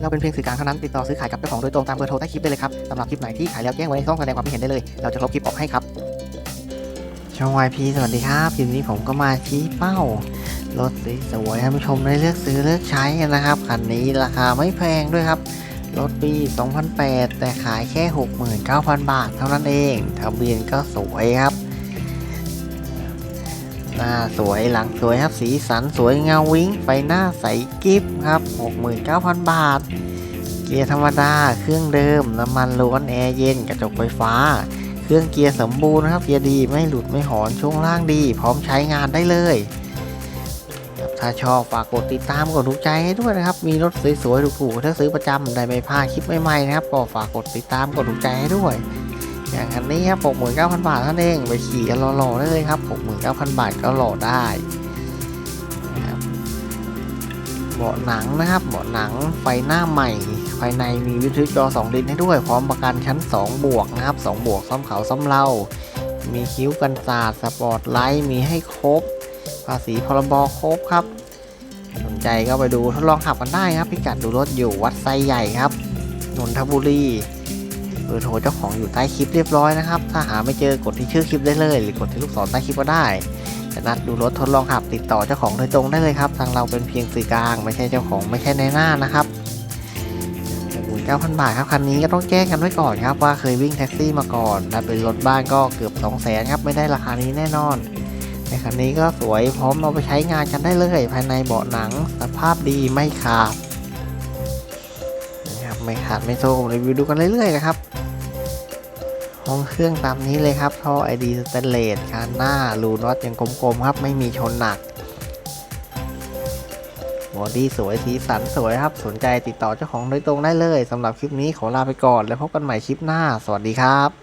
เราเป็นเพียงสื่อกลางเท่านั้นติดต่อซื้อขายกับเจ้าของโดยตรงตามเบอร์โทรใต้คลิปได้เลยครับสำหรับคลิปไหนที่ขายแล้วแจ้งไว้ในช่องแสดงความคิดเห็นได้เลย เราจะลบคลิปออกให้ครับช่อง YP สวัสดีครับคลิปนี้ผมก็มาชี้เป้ารถสวยๆให้ผู้ชมได้เลือกซื้อเลือกใช้กันนะครับคันนี้ราคาไม่แพงด้วยครับรถปี 2008 แต่ขายแค่ 69,000 บาทเท่านั้นเอง ทะเบียนก็สวยครับ หน้าสวยหลังสวยครับสีสันสวยเงาวิ้งไฟหน้าใสกิฟครับ 69,000 บาท เกียร์ธรรมดาเครื่องเดิมน้ำมันล้วนแอร์เย็นกระจกไฟฟ้า เครื่องเกียร์สมบูรณ์ครับเกียร์ดีไม่หลุดไม่หอนช่วงล่างดี พร้อมใช้งานได้เลยถ้าชอบฝากกดติดตามกดถูกใจให้ด้วยนะครับ มีรถสวยๆถูกๆถ้าซื้อประจำได้ไม่พลาดคลิปใหม่ๆนะครับก็ฝากกดติดตามกดถูกใจให้ด้วย อย่างคันนี้ครับ69,000 บาทเท่านั้นเองไปขี่กันหล่อๆได้เลยครับ 69,000 บาทก็หล่อได้ครับเบาะหนังนะครับเบาะหนังไฟหน้าใหม่ ภายในมีวิทยุจอ 2 ดินให้ด้วย พร้อมประกันชั้น 2 บวกนะครับ 2 บวกซ่อมเขาซ่อมเล่า มีคิ้วกันสาดสปอร์ตไลท์มีให้ครบ ภาษีพรบครบครับสนใจก็ไปดูทดลองขับกันได้ครับ พิกัดดูรถอยู่วัดไซใหญ่ครับนนทบุรี อร์โทรเจ้าของอยู่ใต้คลิปเรียบร้อยนะครับ ถ้าหาไม่เจอกดที่ชื่อคลิปได้เลย หรือกดที่ลูกศรใต้คลิปก็ได้จะนัดดูรถทดลองขับติดต่อเจ้าของโดยตรงได้เลยครับ ทางเราเป็นเพียงสื่อกลาง ไม่ใช่เจ้าของไม่ใช่ในหน้านะครับหมื่นเก้าพันบาทครับคันนี้ก็ต้องแจ้งกันไว้ก่อนครับว่าเคยวิ่งแท็กซี่มาก่อนถ้าเป็นรถบ้านก็เกือบ2 0 0แสนครับไม่ได้ราคานี้แน่นอนในคันนี้ก็สวยพร้อมเอาไปใช้งานกันได้เลย ภายในเบาะหนังสภาพดีไม่ขาดนะครับไม่ขาดไม่โซมรีวิวดูกันเรื่อยๆนะครับ ห้องเครื่องตามนี้เลยครับท่อไอดีสเตนเลสคานหน้ารูน็อตยังกลมๆครับ ไม่มีชนหนักบอดี้สวยสีสันสวยครับ สนใจติดต่อเจ้าของโดยตรงได้เลยสำหรับคลิปนี้ขอลาไปก่อน แล้วพบกันใหม่คลิปหน้า สวัสดีครับ